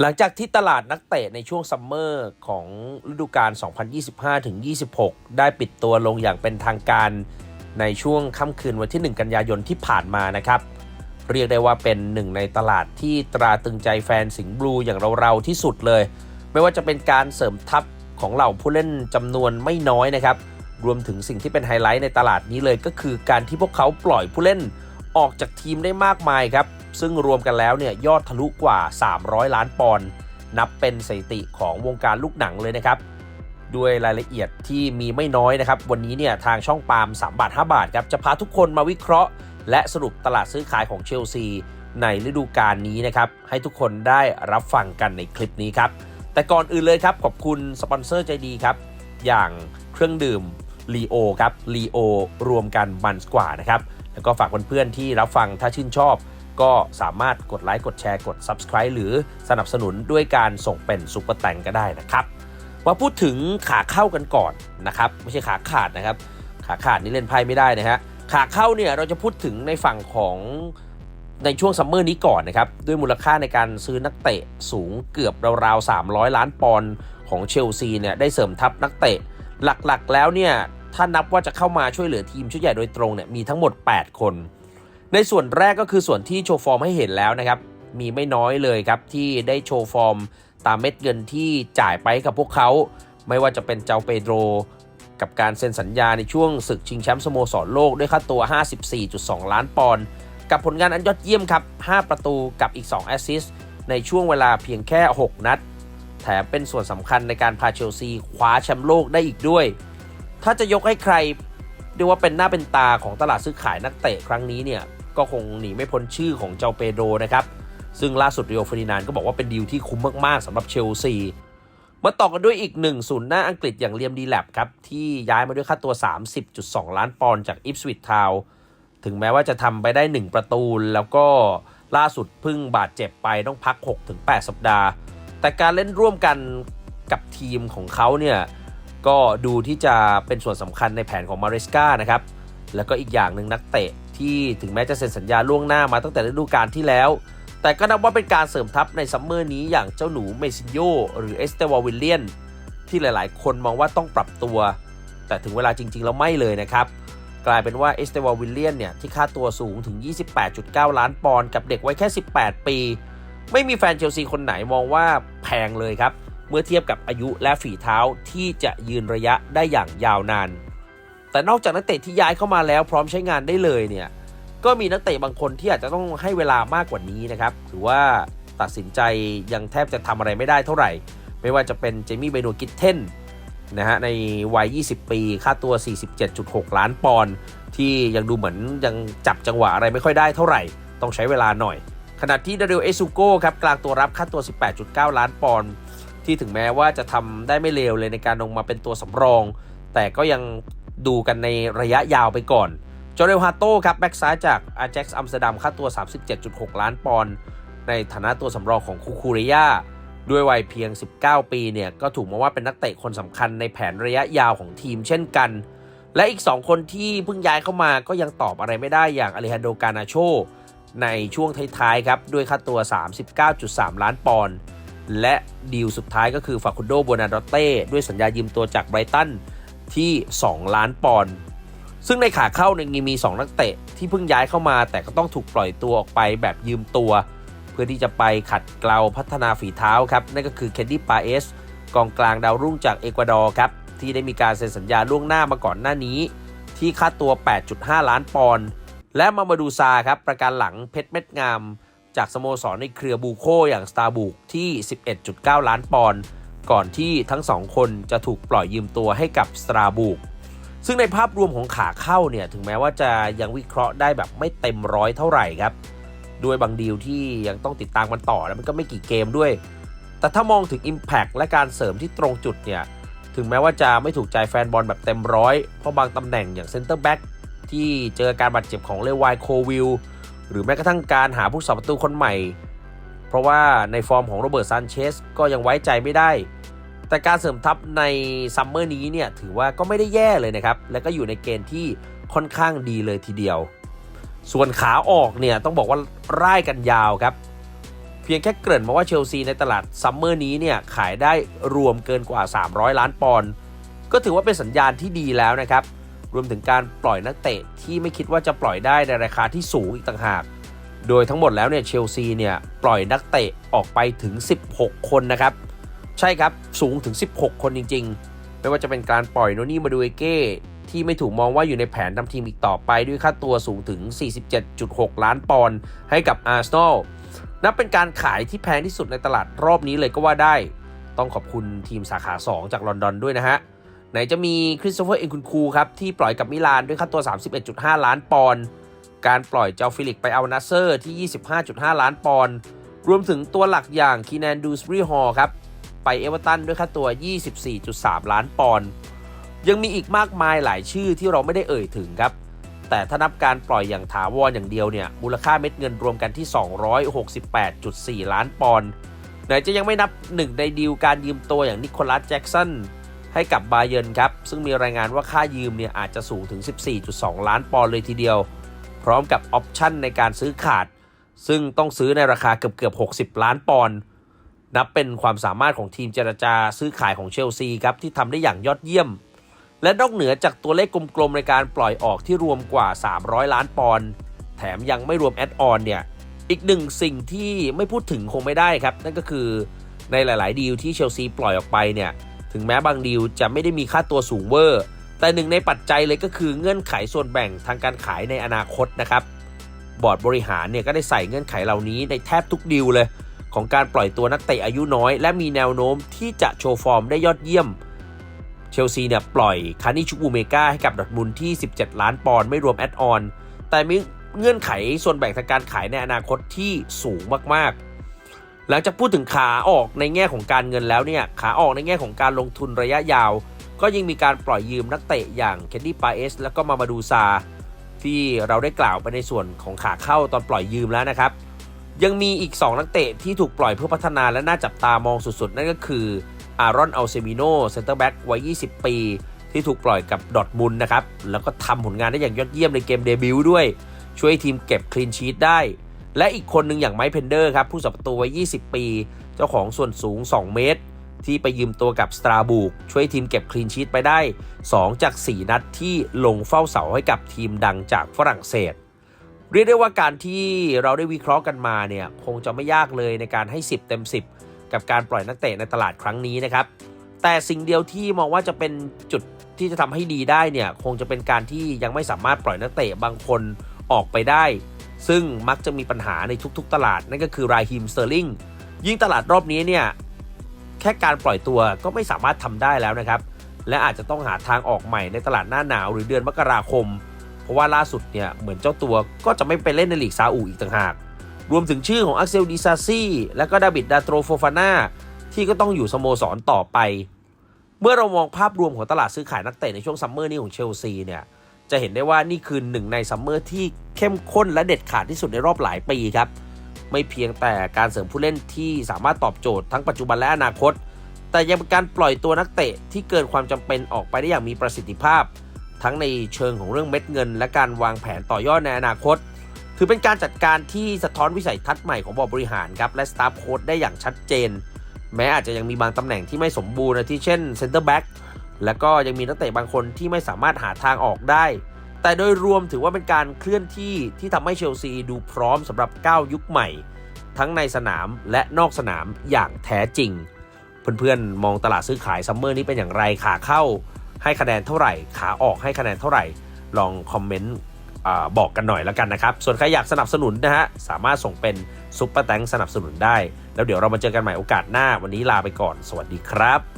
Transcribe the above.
หลังจากที่ตลาดนักเตะในช่วงซัมเมอร์ของฤดูกาล 2025-26 ได้ปิดตัวลงอย่างเป็นทางการในช่วงค่ำคืนวันที่ 1 กันยายนที่ผ่านมานะครับ เรียกได้ว่าเป็นหนึ่งในตลาดที่ตราตึงใจแฟนสิงห์บลูอย่างเราๆที่สุดเลย ไม่ว่าจะเป็นการเสริมทัพของเหล่าผู้เล่นจำนวนไม่น้อยนะครับ รวมถึงสิ่งที่เป็นไฮไลท์ในตลาดนี้เลยก็คือการที่พวกเขาปล่อยผู้เล่นออกจากทีมได้มากมายครับ ซึ่งรวมกันแล้วเนี่ยยอดทะลุกว่า 300 ล้านปอนด์นับเป็นสถิติของวงการลูกหนังเลยนะครับด้วยรายละเอียดที่มีไม่น้อยนะครับ วันนี้เนี่ยทางช่องปาล์ม3บาท 5 บาทครับ จะพาทุกคนมาวิเคราะห์ และสรุปตลาดซื้อขายของเชลซี ในฤดูกาลนี้นะครับ ให้ทุกคนได้รับฟังกันในคลิปนี้ครับ แต่ก่อนอื่นเลยครับ ขอบคุณสปอนเซอร์ใจดีครับ อย่างเครื่องดื่มลีโอครับลีโอรวมกันมันกว่านะครับ แล้วก็ฝากเพื่อนๆที่รับฟังถ้าชื่นชอบ ก็สามารถกดไลค์กดแชร์กด Subscribe หรือสนับสนุนด้วยการส่งเป็นซุปเปอร์แตงก็ได้นะครับมาพูดถึงขาเข้ากันก่อนนะครับไม่ใช่ขาขาดนะครับ ขาขาดนี่เล่นไพ่ไม่ได้นะฮะขาเข้าเนี่ยเราจะพูดถึงในฝั่งของในช่วงซัมเมอร์นี้ก่อนนะครับ ด้วยมูลค่าในการซื้อนักเตะสูงเกือบราวๆ 300 ล้านปอนด์ของเชลซีเนี่ยได้เสริมทัพนักเตะ หลักๆแล้วเนี่ยถ้านับว่าจะเข้ามาช่วยเหลือทีมชุดใหญ่โดยตรงเนี่ยมีทั้งหมด 8 คน ในส่วนแรกก็คือส่วนที่โชว์ฟอร์มให้เห็นแล้วนะครับ มีไม่น้อยเลยครับที่ได้โชว์ฟอร์มตามเม็ดเงินที่จ่ายไปกับพวกเขา ไม่ว่าจะเป็นเจ้าเปโดรกับการเซ็นสัญญาในช่วงศึกชิงแชมป์สโมสรโลกด้วยค่าตัว 54.2 ล้านปอนด์กับผลงานอันยอดเยี่ยมครับ 5 ประตูกับอีก 2 แอสซิสต์ในช่วงเวลาเพียงแค่ 6 นัด แถมเป็นส่วนสำคัญในการพาเชลซีคว้าแชมป์โลกได้อีกด้วย ถ้าจะยกให้ใครเรียกว่าเป็นหน้าเป็นตาของตลาดซื้อขายนักเตะครั้งนี้เนี่ย ก็คงหนีไม่พ้นชื่อของเจ้าเปโดนะครับ ซึ่งล่าสุดเรียวฟอร์ดินานก็บอกว่าเป็นดีลที่คุ้มมากๆสำหรับเชลซีมาต่อกันด้วยอีกหนึ่งศูนย์หน้าอังกฤษอย่างเลียมดีแลบครับ ที่ย้ายมาด้วยค่าตัว 30.2 ล้านปอนด์จากอิฟสวิตทาวถึงแม้ว่าจะทำไปได้ 1 ประตูแล้วก็ล่าสุดพิ่งบาดเจ็บไปต้องพัก 6-8 สัปดาห์ แต่การเล่นร่วมกันกับทีมของเขาเนี่ยก็ดูที่จะเป็นส่วนสำคัญในแผนของมาริสกานะครับ แล้วก็อีกอย่างหนึ่งนักเตะ ที่ถึงแม้จะเซ็นสัญญาล่วงหน้ามาตั้งแต่ฤดูกาลที่แล้ว แต่ก็นับว่าเป็นการเสริมทัพในซัมเมอร์นี้อย่างเจ้าหนูเมซิโยหรือเอสเตวาวิลเลียนที่หลายๆ คนมองว่าต้องปรับตัว แต่ถึงเวลาจริง ๆ แล้วไม่เลยนะครับ กลายเป็นว่าเอสเตวาวิลเลียนเนี่ยที่ค่าตัวสูงถึง 28.9 ล้านปอนด์กับเด็กไว้แค่ 18 ปี ไม่มีแฟนเชลซีคนไหนมองว่าแพงเลยครับเมื่อเทียบกับอายุและฝีเท้าที่จะยืนระยะได้อย่างยาวนาน แต่นอกจากนักเตะที่ย้ายเข้ามาแล้วพร้อมใช้งานได้เลยเนี่ย ก็มีนักเตะบางคนที่อาจจะต้องให้เวลามากกว่านี้นะครับถือว่าตัดสินใจยังแทบจะทำอะไรไม่ได้เท่าไหร่ ไม่ว่าจะเป็นเจมี่เบโนกิทเทนนะฮะในวัย 20 ปี ค่าตัว 47.6 ล้านปอนด์ที่ยังดูเหมือนยังจับจังหวะอะไรไม่ค่อยได้เท่าไหร่ ต้องใช้เวลาหน่อย ขณะที่ดาริโอเอซูโก้ครับกลางตัวรับค่าตัว 18.9 ล้านปอนด์ที่ถึงแม้ว่าจะทำได้ไม่เลวเลยในการลงมาเป็นตัวสำรอง แต่ก็ยัง ดูกันในระยะยาวไปก่อนจอเรลฮาโต้ครับ แบ็กซ้ายจากอา j a x อัมสเตอร์ดัมค่าตัว 37.6 ล้านปอนด์ในฐานะตัวสำรองของคูคูเรยาด้วยวัยเพียง 19 ปีเนี่ย ก็ถูกมองว่าเป็นนักเตะคนสำคัญในแผนระยะยาวของทีมเช่นกัน และอีก 2 คนที่เพิ่งย้ายเข้ามาก็ยังตอบอะไรไม่ได้อย่างอเลฮันโดกานาโชในช่วงท้ายๆครับ ด้วยค่าตัว 39.3 ล้านปอนด์และดีลสุดท้ายก็คือฟาคุนโดโบนาดอเต้ด้วยสัญญายืมตัวจากไบรตัน ที่ 2 ล้านปอนด์ซึ่งในขาเข้าเนี่ยมี 2 นักเตะที่เพิ่งย้ายเข้ามา แต่ก็ต้องถูกปล่อยตัวออกไปแบบยืมตัว เพื่อที่จะไปขัดเกลาพัฒนาฝีเท้าครับ นั่นก็คือเคนดี้ปาเอสกองกลางดาวรุ่งจากเอกวาดอร์ครับ ที่ได้มีการเซ็นสัญญาล่วงหน้ามาก่อนหน้านี้ ที่ค่าตัว 8.5 ล้านปอนด์และมามาดูซาครับประการหลังเพชรเม็ดงาม จากสโมสรในเครือบูโคอย่างสตาร์บุกที่ 11.9 ล้านปอนด์ ก่อนที่ทั้งสองคนจะถูกปล่อยยืมตัวให้กับสตร์บุกซึ่งในภาพรวมของขาเข้าเนี่ยถึงแม้ว่าจะยังวิเคราะห์ได้แบบไม่เต็มร้อยเท่าไหร่ครับ ด้วยบางดีลที่ยังต้องติดตามมันต่อแล้วมันก็ไม่กี่เกมด้วย แต่ถ้ามองถึง Impact และการเสริมที่ตรงจุดเนี่ยถึงแม้ว่าจะไม่ถูกใจแฟนบอลแบบเต็มร้อยเพราะบางตำแหน่งอย่างเซนเตอร์แบ็กที่เจอการบาดเจ็บของเลวายโควิลหรือแม้กระทั่งการหาผู้สาประตูคนใหม่ เพราะว่าในฟอร์มของโรเบิร์ตซานเชสก็ยังไว้ใจไม่ได้ แต่การเสริมทัพในซัมเมอร์นี้เนี่ยถือว่าก็ไม่ได้แย่เลยนะครับ และก็อยู่ในเกณฑ์ที่ค่อนข้างดีเลยทีเดียว ส่วนขาออกเนี่ยต้องบอกว่าร่ายกันยาวครับ เพียงแค่เกริ่นมาว่าเชลซีในตลาดซัมเมอร์นี้เนี่ยขายได้รวมเกินกว่า 300 ล้านปอนด์ก็ถือว่าเป็นสัญญาณที่ดีแล้วนะครับ รวมถึงการปล่อยนักเตะที่ไม่คิดว่าจะปล่อยได้ในราคาที่สูงอีกต่างหาก โดยทั้งหมดแล้วเนี่ยเชลซีเนี่ยปล่อยนักเตะออกไปถึง 16 คนนะครับ ใช่ครับ สูงถึง 16 คนจริง ๆ ไม่ว่าจะเป็นการปล่อยโนนี่มาดูเอเก้ที่ไม่ถูกมองว่าอยู่ในแผนทำทีมอีกต่อไปด้วยค่าตัวสูงถึง 47.6 ล้านปอนด์ให้กับอาร์เซนอลนับเป็นการขายที่แพงที่สุดในตลาดรอบนี้เลยก็ว่าได้ ต้องขอบคุณทีมสาขา 2 จากลอนดอนด้วยนะฮะ ไหนจะมีคริสโตเฟอร์เอ็นคุนคูครับ ที่ปล่อยกับมิลานด้วยค่าตัว 31.5 ล้านปอนด์การปล่อยเจ้าฟิลิกไปเอานัสเซอร์ที่ 25.5 ล้านปอนด์รวมถึงตัวหลักอย่างคีแนนดูสบรีฮอครับ ไปเอเวอร์ตันด้วยค่าตัว 24.3 ล้านปอนด์ยังมีอีกมากมายหลายชื่อที่เราไม่ได้เอ่ยถึงครับ แต่ถ้านับการปล่อยอย่างถาวรอย่างเดียวเนี่ยมูลค่าเม็ดเงินรวมกันที่ 268.4 ล้านปอนด์ไหนจะยังไม่นับหนึ่งในดีลการยืมตัวอย่างนิโคลัสแจ็กสันให้กับบาเยิร์นครับ ซึ่งมีรายงานว่าค่ายืมเนี่ยอาจจะสูงถึง 14.2 ล้านปอนด์เลยทีเดียว พร้อมกับออปชั่นในการซื้อขาด ซึ่งต้องซื้อในราคาเกือบเกือบ 60 ล้านปอนด์ นับเป็นความสามารถของทีมเจรจาซื้อขายของเชลซีครับที่ทำได้อย่างยอดเยี่ยม และนอกเหนือจากตัวเลขกลมๆในการปล่อยออกที่รวมกว่า 300 ล้านปอนด์แถมยังไม่รวมแอดออนเนี่ยอีกหนึ่งสิ่งที่ไม่พูดถึงคงไม่ได้ครับ นั่นก็คือในหลาย ๆ ดีลที่เชลซีปล่อยออกไปเนี่ยถึงแม้บางดีลจะไม่ได้มีค่าตัวสูงเวอร์ แต่หนึ่งในปัจจัยเลยก็คือเงื่อนไขส่วนแบ่งทางการขายในอนาคตนะครับบอร์ดบริหารเนี่ยก็ได้ใส่เงื่อนไขเหล่านี้ในแทบทุกดีลเลย ของการปล่อยตัวนักเตะอายุน้อย และมีแนวโน้มที่จะโชว์ฟอร์มได้ยอดเยี่ยม เชลซีเนี่ยปล่อยคานิชุบูเมกาให้กับดอทมุนที่ 17 ล้านปอนด์ไม่รวมแอดออน แต่มีเงื่อนไขส่วนแบ่งทางการขายในอนาคตที่สูงมากๆ หลังจากพูดถึงขาออกในแง่ของการเงินแล้วเนี่ยขาออกในแง่ของการลงทุนระยะยาว ก็ยังมีการปล่อยยืมนักเตะอย่างเคนดี้ปาเอสแล้วก็มามาดูซาที่เราได้กล่าวไปในส่วนของขาเข้าตอนปล่อยยืมแล้วนะครับ ยังมีอีก 2 นักเตะที่ถูกปล่อยเพื่อพัฒนาและน่าจับตามองสุดๆ นั่นก็คืออารอนอัลเซมิโนเซนเตอร์แบ็กวัย 20 ปี ที่ถูกปล่อยกับดอทมุนนะครับ แล้วก็ทำผลงานได้อย่างยอดเยี่ยมในเกมเดบิวต์ด้วย ช่วยทีมเก็บคลีนชีตได้ และอีกคนหนึ่งอย่างไมค์เพนเดอร์ครับ ผู้สับประตูวัย 20 ปี เจ้าของส่วนสูง 2 เมตร ที่ไปยืมตัวกับสตราบูกช่วยทีมเก็บคลีนชีตไปได้ 2 จาก 4 นัดที่ลงเฝ้าเสาให้กับทีมดังจากฝรั่งเศส เรียกได้ว่าการที่เราได้วิเคราะห์กันมาเนี่ยคงจะไม่ยากเลยในการให้ 10 เต็ม 10 กับการปล่อยนักเตะในตลาดครั้งนี้นะครับ แต่สิ่งเดียวที่มองว่าจะเป็นจุดที่จะทำให้ดีได้เนี่ยคงจะเป็นการที่ยังไม่สามารถปล่อยนักเตะบางคนออกไปได้ ซึ่งมักจะมีปัญหาในทุกๆ ตลาดนั่นก็คือรายฮิมสเตอร์ลิงยิ่งตลาดรอบนี้เนี่ยแค่การปล่อยตัวก็ไม่สามารถทำได้แล้วนะครับ และอาจจะต้องหาทางออกใหม่ในตลาดหน้าหนาวหรือเดือนมกราคม เพราะว่าล่าสุดเนี่ยเหมือนเจ้าตัวก็จะไม่ไปเล่นในลีกซาอุอีกต่างหาก รวมถึงชื่อของอักเซลดิซาซี่และก็ดาบิดดาโตรโฟฟาน่าที่ก็ต้องอยู่สโมสรต่อไป เมื่อเรามองภาพรวมของตลาดซื้อขายนักเตะในช่วงซัมเมอร์นี้ของเชลซีเนี่ยจะเห็นได้ว่านี่คือหนึ่งในซัมเมอร์ที่เข้มข้นและเด็ดขาดที่สุดในรอบหลายปีครับไม่เพียงแต่การเสริมผู้เล่นที่สามารถตอบโจทย์ทั้งปัจจุบันและอนาคต แต่ยังเป็นการปล่อยตัวนักเตะที่เกินความจำเป็นออกไปได้อย่างมีประสิทธิภาพ ทั้งในเชิงของเรื่องเม็ดเงิน และการวางแผนต่อยอดในอนาคต ถือเป็นการจัดการที่สะท้อนวิสัยทัศน์ใหม่ของบอร์บริหารครับและสตาฟโค้ดได้อย่างชัดเจน แม้อาจจะยังมีบางตำแหน่งที่ไม่สมบูรณ์นะที่เช่นเซนเตอร์แบ็กแล้วก็ยังมีนักเตะบางคนที่ไม่สามารถหาทางออกได้ แต่โดยรวมถือว่าเป็นการเคลื่อนที่ที่ทำให้เชลซีดูพร้อมสำหรับก้าวยุคใหม่ ทั้งในสนามและนอกสนามอย่างแท้จริง เพื่อนๆ มองตลาดซื้อขายซัมเมอร์นี้เป็นอย่างไรขาเข้า ให้คะแนนเท่าไหร่ ขาออกให้คะแนนเท่าไหร่ ลองคอมเมนต์บอกกันหน่อยแล้วกันนะครับ ส่วนใครอยากสนับสนุนนะฮะ สามารถส่งเป็นซุปเปอร์แตงสนับสนุนได้ แล้วเดี๋ยวเรามาเจอกันใหม่โอกาสหน้า วันนี้ลาไปก่อน สวัสดีครับ